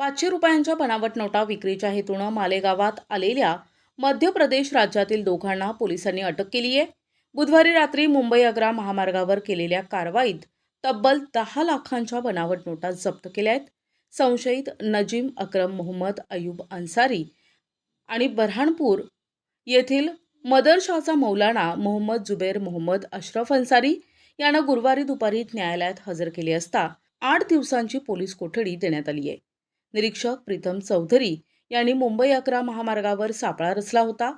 पाचशे रुपयांच्या बनावट नोटा विक्रीच्या हेतूनं मालेगावात आलेल्या मध्य प्रदेश राज्यातील दोघांना पोलिसांनी अटक केली आहे. बुधवारी रात्री मुंबई आग्रा महामार्गावर केलेल्या कारवाईत तब्बल दहा लाखांच्या बनावट नोटा जप्त केल्या आहेत. संशयित नजीम अक्रम मोहम्मद अयूब अन्सारी आणि बऱ्हाणपूर येथील मदरशाचा मौलाना मोहम्मद जुबेर मोहम्मद अशरफ अन्सारी यांना गुरुवारी दुपारी न्यायालयात हजर केले असता आठ दिवसांची पोलीस कोठडी देण्यात आली आहे. निरीक्षक प्रीतम चौधरी यांनी मुंबई अकरा महामार्गावर सापळा रचला होता.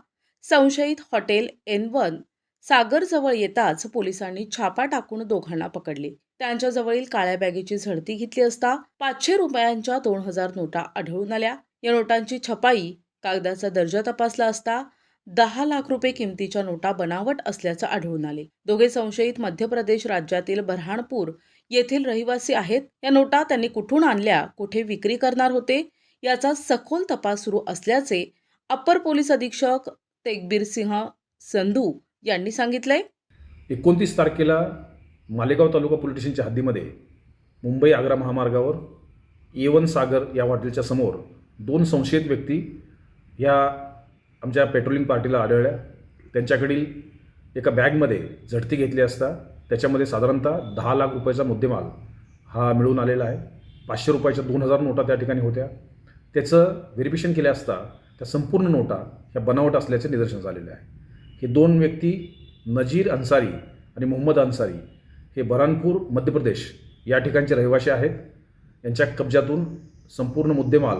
संशयित हॉटेल एन वन सागरजवळ येताच पोलिसांनी छापा टाकून दोघांना पकडले. त्यांच्याजवळील काळ्या बॅगेची झडती घेतली असता पाचशे रुपयांच्या दोन हजार नोटा आढळून आल्या. या नोटांची छपाई कागदाचा दर्जा तपासला असता दहा लाख रुपये किमतीच्या नोटा बनावट असल्याचं आढळून आले. दोघे संशयित मध्य प्रदेश राज्यातील बऱ्हाणपूर येथील रहिवासी आहेत. या नोटा त्यांनी कुठून आणल्या? कुठे विक्री करणार होते? याचा सखोल तपास सुरू असल्याचे अप्पर पोलीस अधीक्षक तेगबीर सिंह संधू यांनी सांगितलंय. एकोणतीस तारखेला मालेगाव तालुका पोलीस स्टेशनच्या हद्दीमध्ये मुंबई आग्रा महामार्गावर एवन सागर या हॉटेलच्या समोर दोन संशयित व्यक्ती या आमच्या पेट्रोलिंग पार्टीला आढळल्या. त्यांच्याकडील एका बॅगमध्ये झडती घेतली असता त्याच्यामध्ये साधारणतः दहा लाख रुपयाचा मुद्देमाल हा मिळून आलेला आहे. पाचशे रुपयाच्या दोन हजार नोटा त्या ठिकाणी होत्या. त्याचं व्हेरिफिकेशन केल्या असता त्या संपूर्ण नोटा ह्या बनावट असल्याचे निदर्शन झालेले आहे. हे दोन व्यक्ती नजीर अन्सारी आणि मोहम्मद अन्सारी हे बरानपूर मध्य प्रदेश या ठिकाणचे रहिवासी आहेत. यांच्या कब्जातून संपूर्ण मुद्देमाल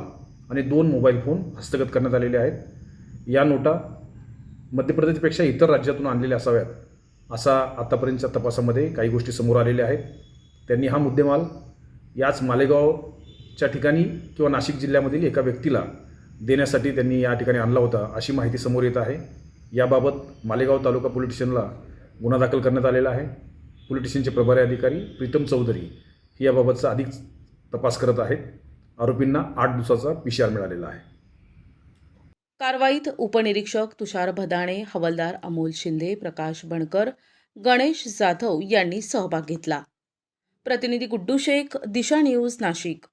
आणि दोन मोबाईल फोन हस्तगत करण्यात आलेले आहेत. या नोटा मध्य प्रदेशपेक्षा इतर राज्यातून आणलेल्या असाव्यात. असा आतापर्यंतच्या तपासामध्ये काही गोष्टी समोर आलेल्या आहेत. त्यांनी हा मुद्देमाल याच मालेगावच्या ठिकाणी किंवा नाशिक जिल्ह्यामधील एका व्यक्तीला देण्यासाठी त्यांनी या ठिकाणी आणला होता अशी माहिती समोर येत आहे. याबाबत मालेगाव तालुका पोलीस स्टेशनला गुन्हा दाखल करण्यात आलेला आहे. पोलीस स्टेशनचे प्रभारी अधिकारी प्रीतम चौधरी हे याबाबतचा अधिक तपास करत आहेत. आरोपींना आठ दिवसाचा पी सी आर मिळालेला आहे. कारवाईत उपनिरीक्षक तुषार भदाणे हवालदार अमोल शिंदे प्रकाश बणकर गणेश जाधव यांनी सहभाग घेतला. प्रतिनिधी गुड्डू शेख दिशा न्यूज नाशिक.